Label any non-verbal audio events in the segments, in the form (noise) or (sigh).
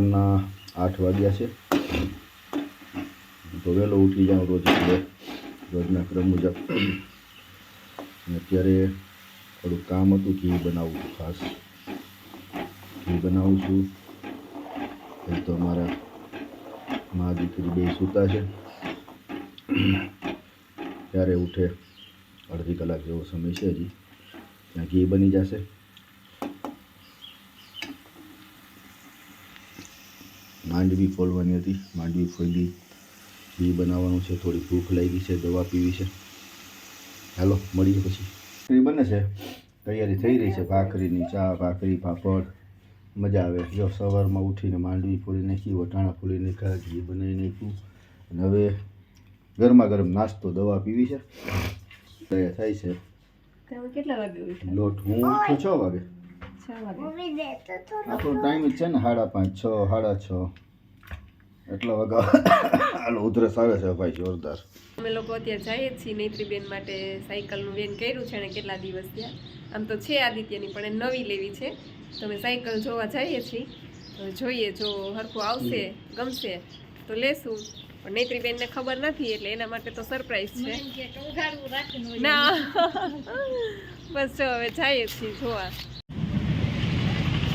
સવારના આઠ વાગ્યા છે. તો વહેલો ઉઠી જાઉં રોજ રોજના ક્રમ મુજબ. અત્યારે થોડું કામ હતું, ઘી બનાવું છું ખાસ. ઘી બનાવું છું. એ તો અમારા મા દીકરી બે સૂતા છે. ત્યારે ઉઠે અડધી કલાક જેવો સમય છે હજી. ત્યાં ઘી બની જશે. માંડવી ફોલવાની હતી. માંડવી ફોલી ઘી બનાવવાનું છે. થોડી ભૂખ લાગી છે દવા પીવી છે. હાલો મળીએ પછી. એ બને છે. તૈયારી થઈ રહી છે. ભાખરીની ચા ભાખરી પાપડ. મજા આવે. જો સવારમાં ઉઠીને માંડવી ફોલી નાખી વટાણા ફોલી નાખ્યા ઘી બનાવી નાખ્યું. અને હવે ગરમા ગરમ નાસ્તો દવા પીવી છે. તૈયાર થાય છે. કેટલા વાગે લોટ હું છ વાગે. આપણો ટાઈમ છે ને સાડા પાંચ છ સાડા છ. એટલા વાગા (coughs) હાલો ઉધરસ આવે છે ભાઈ જોરદાર. અમે લોકો અત્યારે જઈએ છીએ નૈત્રીબેન માટે સાયકલનું વેન કર્યું છે અને કેટલા દિવસ થયા. આમ તો છે આદિત્યની પણ એ નવી લેવી છે. તો અમે સાયકલ જોવા જઈએ છીએ. જોઈએ જો હરખું આવશે ગમશે તો લેશું. પણ નૈત્રીબેનને ખબર નથી એટલે એના માટે તો સરપ્રાઈઝ છે. ના. (laughs) બસ જો હવે જઈએ છીએ જોવા.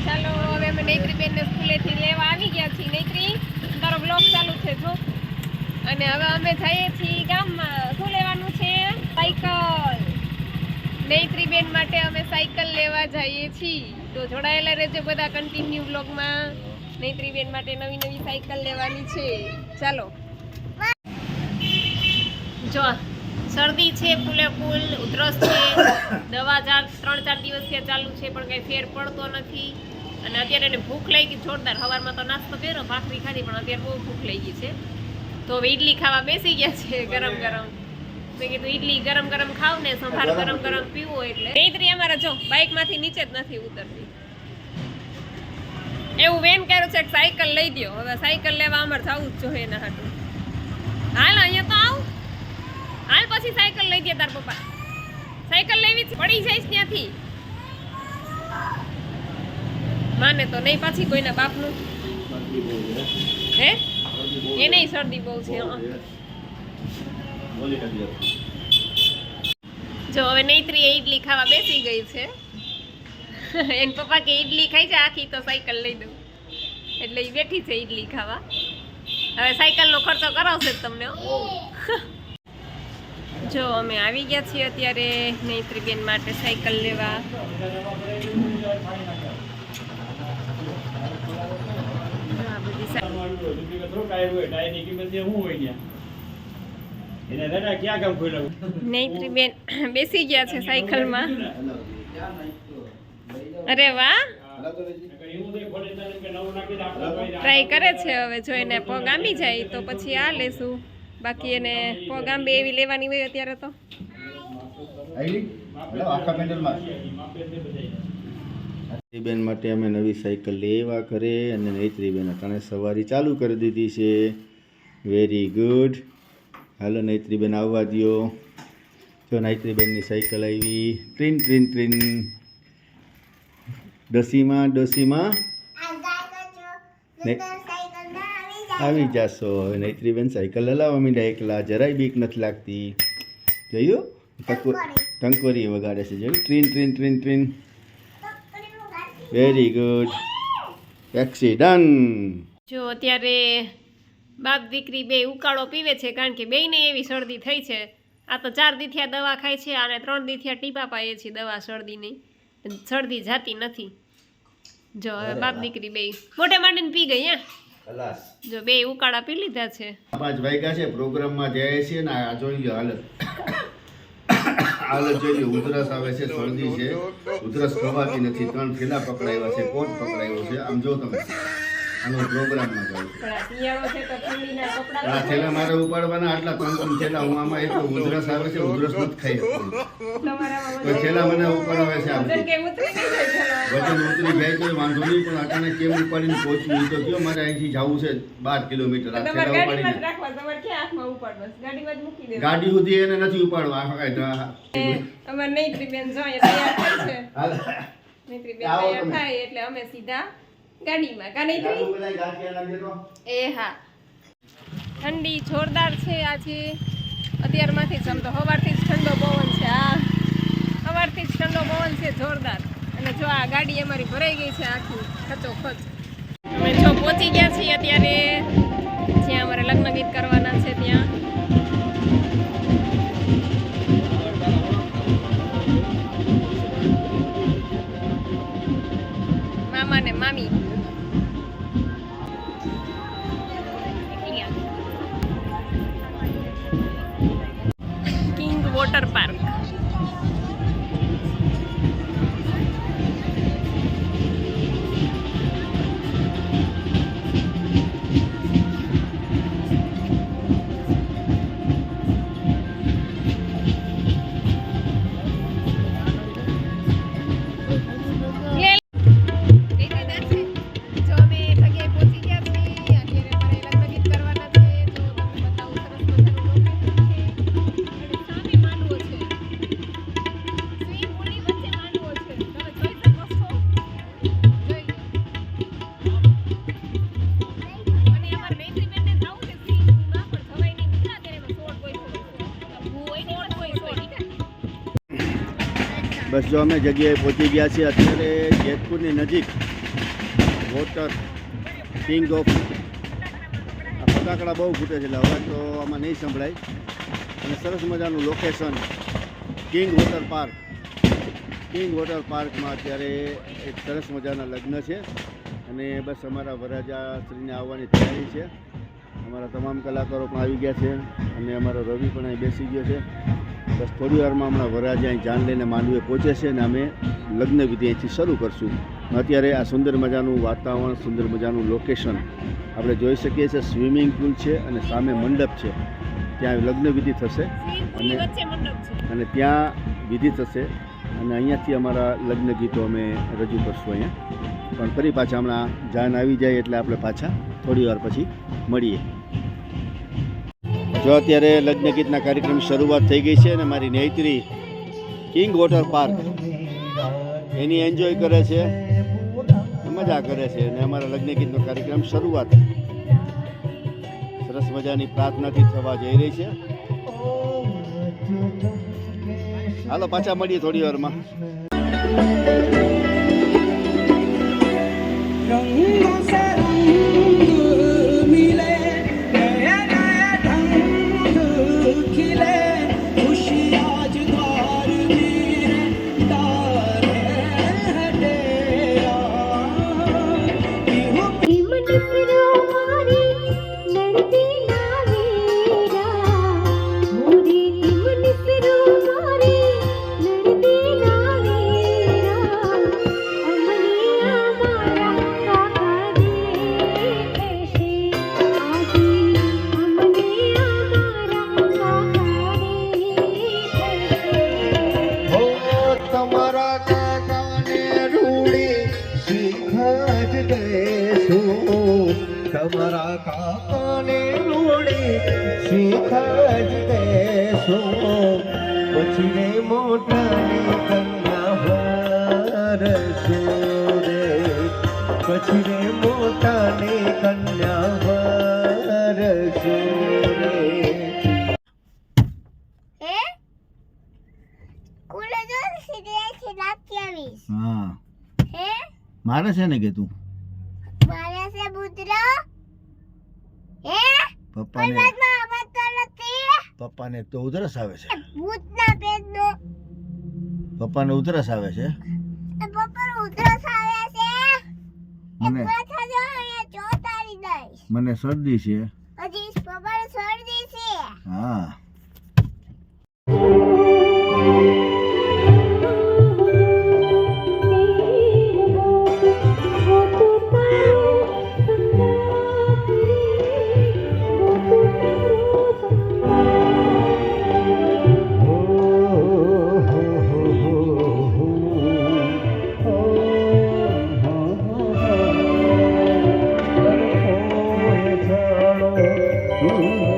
ચાલો, હવે અમે નૈત્રીબેનને સ્કૂલેથી લેવા આવી ગયા છીએ. નૈત્રી, તારો બ્લોગ ચાલુ છે, જો. અને હવે અમે જઈએ છીએ ગામમાં. શું લેવાનું છે? સાયકલ. નૈત્રીબેન માટે અમે સાયકલ લેવા જઈએ છીએ. તો જોડાયેલા રહેજો બધા કન્ટિન્યુ બ્લોગમાં નૈત્રીબેન માટે નવી નવી સાયકલ લેવાની છે. ચાલો. જો, શરદી છે, ફૂલે ફૂલ, ઉધરસ છે. દવા ચાર ત્રણ ચાર દિવસથી ચાલુ છે, પણ કંઈ ફેર પડતો નથી. અને અત્યારે એને ભૂખ લાગી જોરદાર સવારમાં તો નાસ્તો કર્યો ભાખરી ખાધી પણ અત્યારે બહુ ભૂખ લાગી છે. તો હવે ઈડલી ખાવા બેસી ગયા છે ગરમ ગરમ. મેં કીધું ઈડલી ગરમ ગરમ ખાવ ને સંભાર ગરમ ગરમ પીવો એટલે. નહીતરી અમારે જો બાઇકમાંથી નીચે જ નથી ઉતરતી. એવું વેન કર્યું છે કે સાયકલ લઈ દ્યો. હવે સાયકલ લેવા અમારે જવું જ જોઈએ એના હાટું. હાલ અહીંયા તો આવ. હાલ પછી સાયકલ લઈ દે તાર પપ્પા. સાયકલ લેવી પડી જઈશ ત્યાંથી. માને તો નહીં પાછી કોઈના બાપનું? હે? એ નહીં શરદી બહુ છે. જો હવે નૈત્રી એ ઈડલી ખાવા બેસી ગઈ છે. એન પપ્પા કે ઈડલી ખાઈ છે આખી તો સાયકલ લઈ દઉં. એટલે એ બેઠી છે ઈડલી ખાવા. હવે સાયકલનો ખર્ચો કરાવશે તમને જો અમે આવી ગયા છીએ અત્યારે નૈત્રીબેન માટે સાયકલ લેવા આ બધી સા- નૈત્રીબેન બેસી ગયા છે સાયકલમાં. અરે વાહ. ટ્રાય કરે છે હવે જો એને પગ આંબી જાય તો પછી આ લેશું. બાકી એને પગ આંબે એવી લેવાની હોય અત્યારે તો. બેન માટે અમે નવી સાયકલ લેવા કરે અને નૈત્રીબેન અટાણે સવારી ચાલુ કરી દીધી છે. વેરી ગુડ હાલો નૈત્રીબેન આવવા દ્યો. જો નૈત્રીબેનની સાયકલ આવી ટ્રીન ટ્રીન ટ્રીન. ડસીમાં ડસીમાં. આવી જશો. હવે નૈત્રીબેન સાયકલ હલાવવા મીડા એકલા જરાય બીક નથી લાગતી. જોયું? ટકો- ટંકોરી વગાડે છે. જોયું? ટ્રીન ટ્રીન ટ્રીન ટ્રીન. વેરી ગુડ એક્સિડન્ટ જો અત્યારે બાપ દીકરી બે ઉકાળો પીવે છે કારણ કે બેયને એવી શરદી થઈ છે. આ તો ચાર દીથિયા દવા ખાય છે અને ત્રણ દીથિયા ટીપા પાઈએ છીએ દવા શરદીની. શરદી જાતી નથી. જો હવે બાપ દીકરી બે મોટે માંડીને પી ગઈ હા? ખલાસ. જો બે ઉકાળા પી લીધા છે. પાંચ વાગ્યા છે પ્રોગ્રામમાં જાય છે ને આ જોઈ લો હાલત. હાલત જોઈ લો ઉધરસ આવે છે, શરદી છે. ઉધરસ ખવાતી નથી, ત્રણ થેલા પકડાયા છે, કોટ પકડાયો છે. આમ જો તમે. આનો પ્રોગ્રામમાં જાઉં આ થેલા મારે ઉપાડવાના આટલા ત્રણ ત્રણ થેલા. હું આમાં એટલો ઉધરસ આવે છે ઉધરસ નથી ખાઈ તો થેલા મને ઉપાડાવે છે વજન ઉતરી નહીં જાય તો વાંધો નહીં પણ અટાણે કેમ ઉપાડીને પહોંચવું એ તો કયો મારે અહીંથી જવું છે બાર કિલોમીટર. આ થેલા ઉપાડીને. ગાડી સુધી એને નથી ઉપાડવા. અમારે નૈત્રી બેન જો અહીંયા તૈયાર થાય છે. નહીં બેન તૈયાર થાય એટલે અમે સીધા ગાડીમાં કા નહીં એ હા. ઠંડી જોરદાર છે આજે. અત્યારમાંથી જ આમ સવારથી જ ઠંડો પવન છે આ સવારથી જ ઠંડો પવન છે જોરદાર. અને જો આ ગાડી અમારી ભરાઈ ગઈ છે આખી ખચો ખચ અમે જો પહોંચી ગયા છીએ અત્યારે જ્યાં અમારે લગ્ન ગીત કરવાના છે ત્યાં. બસ જો અમે જગ્યાએ પહોંચી ગયા છીએ. અત્યારે જેતપુરની નજીક વોટર કિંગ ઓફ ફટાકડા બહુ ફૂટે છે એટલે અવાજ તો આમાં નહીં સંભળાય. અને સરસ મજાનું location King Water Park King Water પાર્કમાં અત્યારે એક સરસ મજાના લગ્ન છે. અને બસ અમારા વરરાજાશ્રીને આવવાની તૈયારી છે. અમારા તમામ કલાકારો પણ આવી ગયા છે. અને અમારો રવિ પણ અહીં બેસી ગયો છે. બસ થોડી વારમાં હમણાં વરરાજા અહીં જાન લઈને માંડવે પહોંચે છે અને અમે લગ્ન વિધિ અહીંથી શરૂ કરશું. અત્યારે આ સુંદર મજાનું વાતાવરણ સુંદર મજાનું લોકેશન આપણે જોઈ શકીએ છીએ. સ્વિમિંગ પુલ છે અને સામે મંડપ છે. ત્યાં લગ્ન વિધિ થશે અને- અને ત્યાં વિધિ થશે અને અહીંયાથી અમારા લગ્ન ગીતો અમે રજૂ કરશું અહીંયા. પણ ફરી પાછા હમણાં જાન આવી જાય એટલે આપણે પાછા થોડી વાર પછી મળીએ. જો અત્યારે લગ્ન ગીતના કાર્યક્રમ શરૂઆત થઈ ગઈ છે અને મારી નેત્રી કિંગ વોટર પાર્ક એની એન્જોય કરે છે, મજા કરે છે અને અમારા લગ્ન ગીતનો કાર્યક્રમ શરૂઆત સરસ મજાની પ્રાર્થનાથી થવા જઈ રહી છે. હાલો, પાછા મળીએ થોડી વારમાં. रंगों દેશું પછી રે મોટાની કન્યા વરશું રે. પછી રે મોટાની કન્યા વરશું રે. હે? મારે છે ને કે તું? મારા છે પુત્ર હે? પપ્પા ને પપ્પાને તો ઉધરસ આવે છે. ભૂતના પેટનો. પપ્પાને ઉધરસ આવે છે? પપ્પાને ઉધરસ આવે છે. મને પાછા મને શરદી છે. હજી પપ્પાને શરદી છે. હા. Uhul.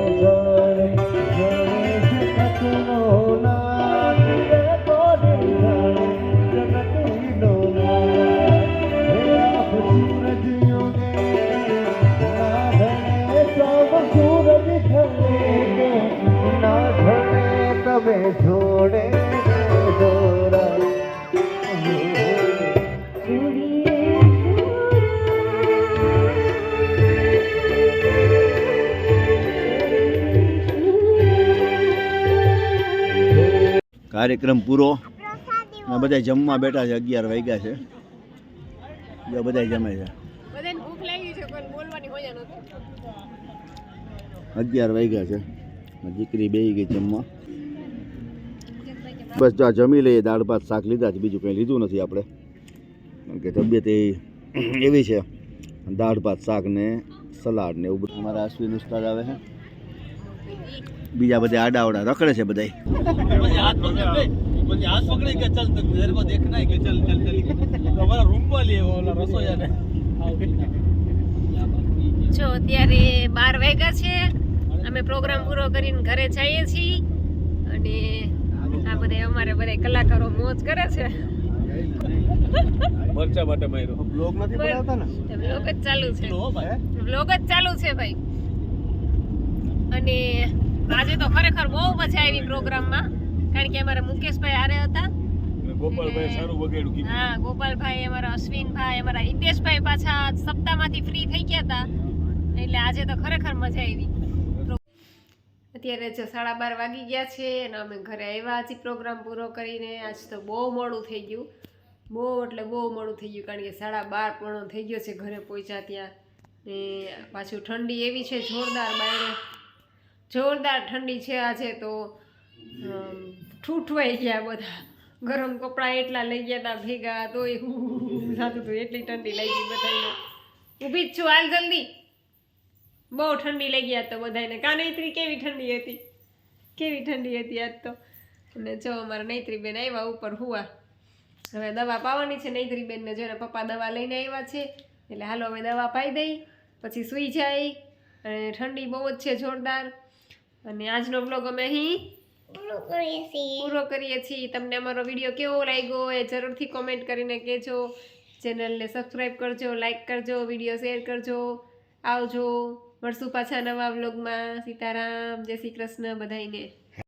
કાર્યક્રમ પૂરો. અને બધા જમવા બેઠા છે અગિયાર વાગ્યા છે. જો બધા જમે છે. બધાને ભૂખ લાગી છે કોઈ બોલવાની મજા નથી અગિયાર વાગ્યા છે. દીકરી બેહી ગઈ જમવા. બસ જો આ જમી લઈએ દાળ ભાત શાક લીધા છે. બીજું કંઈ લીધું નથી આપણે. કારણ કે તબિયત એ એવી છે. દાળ ભાત શાક ને સલાડ ને એવું બધું. અમારા અશ્વિન ઉસ્તાદ આવે છે. બીજા બધા આડાવડા રખડે છે બધા જો અત્યારે બાર વાગ્યા છે. અમે પ્રોગ્રામ પૂરો કરીને ઘરે જઈએ છીએ. અને આ બધા અમારે બધા કલાકારો મોજ કરે છે. ચાલુ છે ભાઈ. અને આજે તો ખરેખર બહુ મજા આવી પ્રોગ્રામમાં. કારણ કે અમારા મુકેશભાઈ હારે હતા. ગોપાલભાઈ સારું વગેડું કીધું. હા ગોપાલભાઈ અમારા અશ્વિનભાઈ અમારા હિતેશભાઈ પાછા સપ્તાહમાંથી ફ્રી થઈ ગયા હતા. એટલે આજે તો ખરેખર મજા આવી. અત્યારે જો સાડા બાર વાગી ગયા છે અને અમે ઘરે આવ્યા હજી પ્રોગ્રામ પૂરો કરીને. આજ તો બહુ મોડું થઈ ગયું. બહુ એટલે બહુ મોડું થઈ ગયું કારણ કે સાડા બાર પણ થઈ ગયો છે ઘરે પહોંચ્યા ત્યાં. ને પાછું ઠંડી એવી છે જોરદાર બાયરે જોરદાર ઠંડી છે આજે તો ઠૂઠવાઈ ગયા બધા. ગરમ કપડાં એટલા લઈ ગયા હતા ભેગા, તોય થતું હતું એટલી ઠંડી લઈ ગઈ બધાને ઊભી જ છું, હાલ જલ્દી. બહુ ઠંડી લઈ ગયા તો બધાને કા નૈત્રી કેવી ઠંડી હતી? કેવી ઠંડી હતી આજ તો? અને જો અમારા નૈત્રી બેન આવ્યા ઉપર હુવા. હવે દવા પાવાની છે નૈત્રી બેનને જોઈને પપ્પા દવા લઈને આવ્યા છે, એટલે હાલો હવે દવા પાઈ દઈ, પછી સૂઈ જાય. અને ઠંડી બહુ જ છે જોરદાર. અને આજનો બ્લોગ અમે અહીં પૂરું પૂરો કરીએ છીએ. તમને અમારો વીડિયો કેવો લાગ્યો એ જરૂરથી કોમેન્ટ કરીને કહેજો. ચેનલને સબસ્ક્રાઈબ કરજો લાઈક કરજો વીડિયો શેર કરજો. આવજો. મળશું પાછા નવા વ્લોગમાં સીતારામ. જય શ્રી કૃષ્ણ બધાઈને